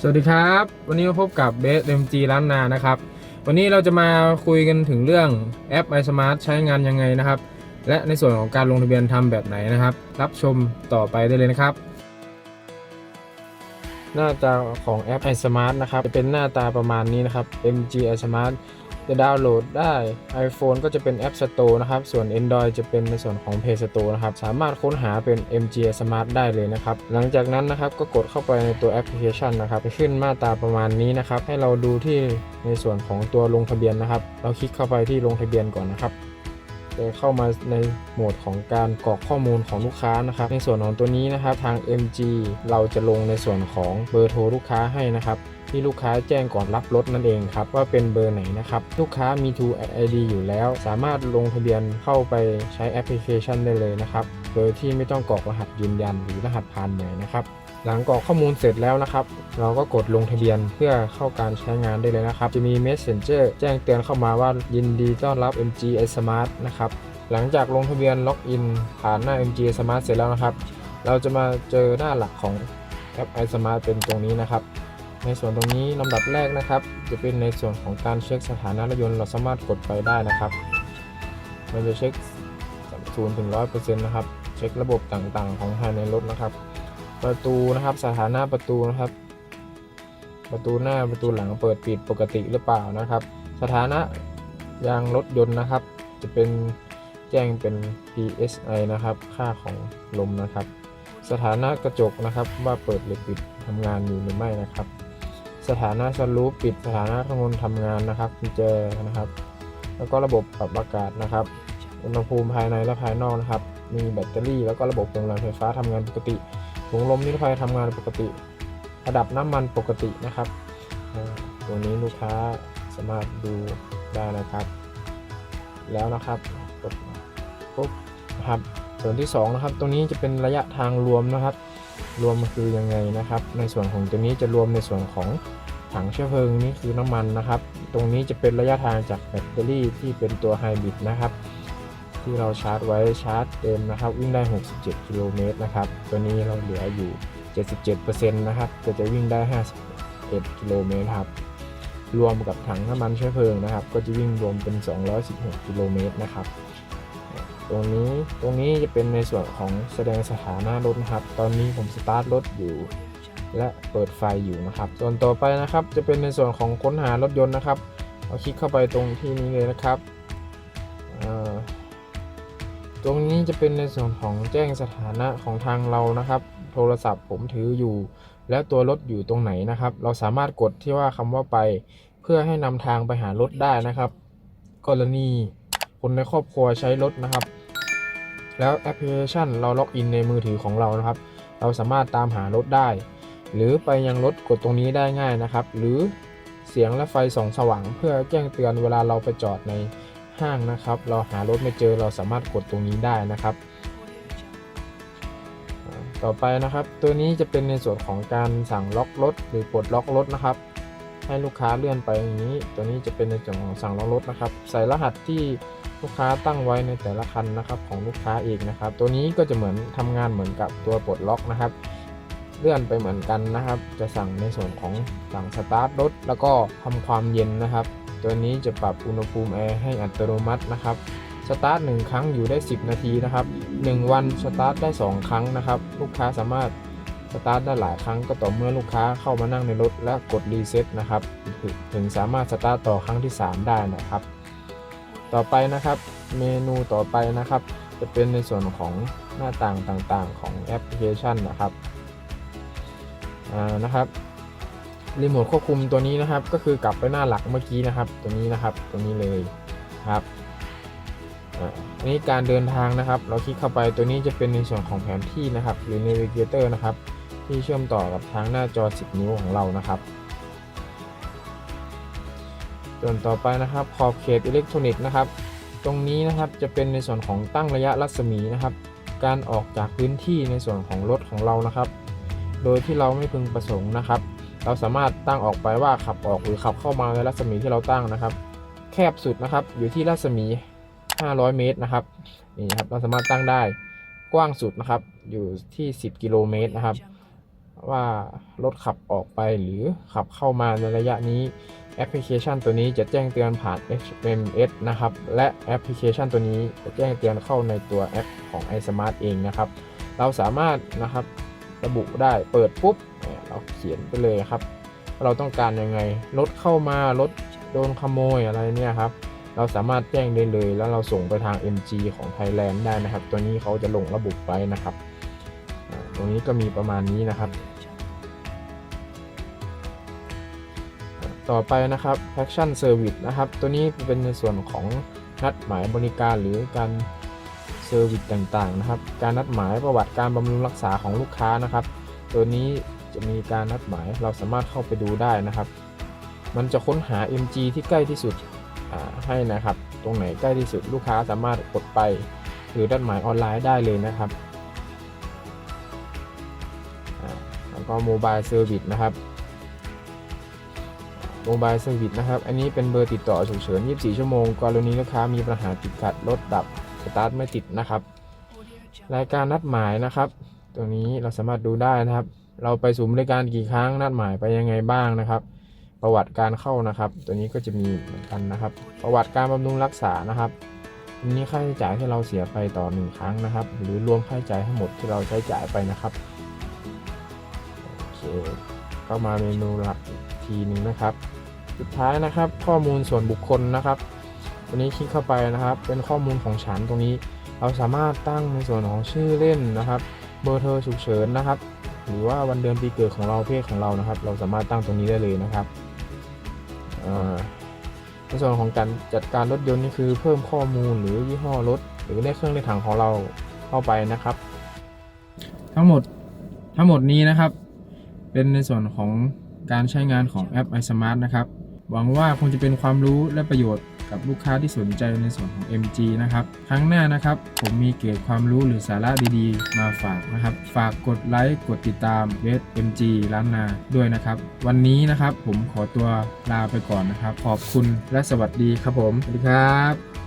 สวัสดีครับ วันนี้มาพบกับเบสเอ็มจีล้านนานะครับ วันนี้เราจะมาคุยกันถึงเรื่องแอป iSmart ใช้งานยังไงนะครับ และในส่วนของการลงทะเบียนทำแบบไหนนะครับ รับชมต่อไปได้เลยนะครับ หน้าตาของแอป iSmart นะครับจะเป็นหน้าตาประมาณนี้นะครับ MG iSmart จะดาวน์โหลดได้ iPhone ก็จะเป็น App Store นะครับ ส่วน Android จะเป็นในส่วนของ Play Store นะครับ สามารถค้นหาเป็น MG Smart ได้เลยนะครับ หลังจากนั้นนะครับก็กดเข้าไปในตัวแอปพลิเคชันนะครับจะขึ้นหน้าตาประมาณนี้นะครับ ให้เราดูที่ในส่วนของตัวลงทะเบียนนะครับ เราคลิกเข้าไปที่ลงทะเบียนก่อนนะครับจะเข้ามาในโหมดของการกรอกข้อมูลของลูกค้านะครับ ในส่วนของตัวนี้นะครับทาง MG เราจะลงในส่วนของเบอร์โทรลูกค้าให้นะครับ ที่ลูกค้าแจ้งก่อนรับรถนั่นเองครับว่าเป็นเบอร์ไหนนะครับลูกค้ามี True ID อยู่แล้ว สามารถลงทะเบียนเข้าไปใช้แอปพลิเคชันได้เลยนะครับโดยที่ไม่ต้องกรอกรหัสยืนยันหรือรหัสผ่านใหม่นะครับหลังกรอกข้อมูลเสร็จแล้วนะครับ เราก็กดลงทะเบียนเพื่อเข้าการใช้งานได้เลยนะครับ จะมี Messenger แจ้งเตือนเข้ามาว่ายินดีต้อนรับ MG Smart นะครับ หลังจากลงทะเบียนล็อกอินผ่านหน้า MG Smart เสร็จแล้วนะครับ เราจะมาเจอหน้าหลักของแอป iSmart เป็นตรงนี้นะครับ ในส่วนตรงนี้ลำดับแรกนะครับ จะเป็นในส่วนของการเช็คสถานะรถยนต์เราสามารถกดไปได้นะครับ มันจะเช็ค0ถึง100%นะครับเช็คระบบต่างๆ ของภายในรถนะครับ ประตูนะครับสถานะประตูนะครับ ประตูหน้าประตูหลังเปิดปิดปกติหรือเปล่านะครับ สถานะยางรถยนต์นะครับ จะเป็นแจ้งเป็น PSI นะครับ ค่าของลมนะครับ สถานะกระจกนะครับว่าเปิดหรือปิดทำงานอยู่หรือไม่นะครับ สถานะสลูปปิดสถานะข้างบนทำงานนะครับกุญแจนะครับ แล้วก็ระบบปรับอากาศนะครับ อุณหภูมิภายในและภายนอกนะครับ มีแบตเตอรี่ แล้วก็ระบบพลังไฟฟ้าทำงานปกติถุงลมนิรภัยทำงานปกติระดับน้ำมันปกตินะครับตรงนี้ลูกค้าสามารถดูได้นะครับ แล้วนะครับกดปุ๊บนะครับส่วนที่สองนะครับ ตรงนี้จะเป็นระยะทางรวมนะครับ รวมคือยังไงนะครับ ในส่วนของตัวนี้จะรวมในส่วนของถังเชื้อเพลิงนี่คือน้ำมันนะครับ ตรงนี้จะเป็นระยะทางจากแบตเตอรี่ที่เป็นตัวไฮบริดนะครับ ที่เราชาร์จไว้ชาร์จเต็มนะครับ วิ่งได้ 67 กิโลเมตรนะครับ ตัวนี้เราเหลืออยู่ 77%นะครับก็จะวิ่งได้ 51 กิโลเมตรครับรวมกับถังน้ำมันเชื้อเพลิงนะครับ ก็จะวิ่งรวมเป็น 216 กิโลเมตรนะครับ ตรงนี้ตรงนี้จะเป็นในส่วนของแสดงสถานะรถนะครับ ตอนนี้ผมสตาร์ทรถอยู่ และเปิดไฟอยู่นะครับ ส่วนต่อไปนะครับจะเป็นในส่วนของค้นหารถยนต์นะครับเอาคลิกเข้าไปตรงที่นี้เลยนะครับตรงนี้จะเป็นในส่วนของแจ้งสถานะของทางเรานะครับ โทรศัพท์ผมถืออยู่ แล้วตัวรถอยู่ตรงไหนนะครับ เราสามารถกดที่ว่าคำว่าไป เพื่อให้นำทางไปหารถได้นะครับ กรณี คนในครอบครัวใช้รถนะครับ แล้วแอปพลิเคชันเราล็อกอินในมือถือของเรานะครับ เราสามารถตามหารถได้ หรือไปยังรถกดตรงนี้ได้ง่ายนะครับ หรือเสียงและไฟส่องสว่าง เพื่อแจ้งเตือนเวลาเราไปจอดในห้างนะครับ เราหารถไม่เจอเราสามารถกดตรงนี้ได้นะครับ ต่อไปนะครับ ตัวนี้จะเป็นในส่วนของการสั่งล็อกรถหรือปลดล็อกรถนะครับ ให้ลูกค้าเลื่อนไปอย่างนี้ ตัวนี้จะเป็นในส่วนของสั่งล็อกรถนะครับ ใส่รหัสที่ลูกค้าตั้งไว้ในแต่ละคันนะครับของลูกค้าเองนะครับ ตัวนี้ก็จะเหมือนทำงานเหมือนกับตัวปลดล็อกนะครับ เลื่อนไปเหมือนกันนะครับ จะสั่งในส่วนของสั่งสตาร์ทรถแล้วก็ทำความเย็นนะครับ ตัวนี้จะปรับอุณหภูมิแอร์ให้อัตโนมัตินะครับสตาร์ทหนึ่งครั้งอยู่ได้ 10 นาทีนะครับ 1 วันสตาร์ทได้ 2 ครั้งนะครับ ลูกค้าสามารถ สตาร์ทได้หลายครั้งก็ต่อเมื่อลูกค้าเข้ามานั่งในรถและกดรีเซ็ตนะครับถึงสามารถสตาร์ทต่อครั้งที่ 3 ได้นะครับ ต่อไปนะครับเมนูต่อไปนะครับ จะเป็นในส่วนของหน้าต่างต่างๆ ของแอปพลิเคชันนะครับอ่านะครับรีโมทควบคุมตัวนี้นะครับ ก็คือกลับไปหน้าหลักเมื่อกี้นะครับ ตัวนี้นะครับตัวนี้เลยครับอันนี้การเดินทางนะครับ เราคลิกเข้าไปตัวนี้จะเป็นในส่วนของแผนที่นะครับ หรือ Navigator นะครับ ที่เชื่อมต่อกับทางหน้าจอ 10 นิ้วของเรานะครับ ส่วนต่อไปนะครับขอบเขตอิเล็กทรอนิกส์นะครับ ตรงนี้นะครับจะเป็นในส่วนของตั้งระยะรัศมีนะครับ การออกจากพื้นที่ในส่วนของรถของเรานะครับ โดยที่เราไม่พึงประสงค์นะครับ เราสามารถตั้งออกไปว่าขับออกหรือขับเข้ามาในรัศมีที่เราตั้งนะครับ แคบสุดนะครับอยู่ที่รัศมี 500 เมตรนะครับนี่ครับเราสามารถตั้งได้กว้างสุดนะครับอยู่ที่ 10 กิโลเมตรนะครับ ว่ารถขับออกไปหรือขับเข้ามาในระยะนี้แอปพลิเคชันตัวนี้จะแจ้งเตือนผ่าน HMS นะครับ และแอปพลิเคชันตัวนี้จะแจ้งเตือนเข้าในตัวแอปของ iSmart เองนะครับ เราสามารถนะครับระบุได้เปิดปุ๊บเราเขียนไปเลยครับ เราต้องการยังไงรถเข้ามารถโดนขโมยอะไรเนี่ยครับ เราสามารถแจ้งได้เลย แล้วเราส่งไปทาง MG ของ Thailand ได้นะครับ ตัวนี้เขาจะลงระบุไว้นะครับตรงนี้ก็มีประมาณนี้นะครับ ต่อไปนะครับ Action Service นะครับ ตัวนี้เป็นในส่วนของนัดหมายบริการหรือการเซอร์วิสต่างๆนะครับ การนัดหมายประวัติการบำรุงรักษาของลูกค้านะครับ ตัวนี้จะมีการนัดหมายเราสามารถเข้าไปดูได้นะครับ มันจะค้นหา MG ที่ใกล้ที่สุดให้นะครับ ตรงไหนใกล้ที่สุดลูกค้าสามารถกดไป หรือนัดหมายออนไลน์ได้เลยนะครับแล้วก็โมบายเซอร์วิสนะครับ โมบายเซอร์วิสนะครับ อันนี้เป็นเบอร์ติดต่อฉุกเฉิน 24 ชั่วโมง กรณีลูกค้ามีปัญหาติดขัด รถดับ สตาร์ทไม่ติดนะครับ รายการนัดหมายนะครับ ตรงนี้เราสามารถดูได้นะครับ เราไปศูนย์บริการกี่ครั้ง นัดหมายไปยังไงบ้างนะครับ ประวัติการเข้านะครับ ตัวนี้ก็จะมีเหมือนกันนะครับ ประวัติการบำรุงรักษานะครับนนี้ค่าใช้จ่ายที่เราเสียไปต่อหนึ่งครั้งนะครับ หรือรวมค่าใช้จ่ายทั้งหมดที่เราใช้จ่ายไปนะครับ โอเค ก็มาเมนูหลักอีกทีหนึงนะครับ สุดท้ายนะครับ ข้อมูลส่วนบุคคลนะครับ ตัวนี้คลิกเข้าไปนะครับ เป็นข้อมูลของฉันตรงนี้ เราสามารถตั้งในส่วนของชื่อเล่นนะครับ เบอร์โทรฉุกเฉินนะครับ หรือว่าวันเดือนปีเกิดของเราเพศของเรานะครับ เราสามารถตั้งตรงนี้ได้เลยนะครับในส่วนของการจัดการรถยนต์นี่คือเพิ่มข้อมูลหรือยี่ห้อรถหรือเลขเครื่องเลขถังของเราเข้าไปนะครับ ทั้งหมดทั้งหมดนี้นะครับ เป็นในส่วนของการใช้งานของแอป iSmart นะครับ หวังว่าคงจะเป็นความรู้และประโยชน์กับลูกค้าที่สนใจในส่วนของ MG นะครับ ครั้งหน้านะครับ ผมมีเกร็ดความรู้หรือสาระดีๆ มาฝากนะครับ ฝากกดไลค์กดติดตามเวท MG ล้านนาด้วยนะครับ วันนี้นะครับผมขอตัวลาไปก่อนนะครับ ขอบคุณและสวัสดีครับผม สวัสดีครับ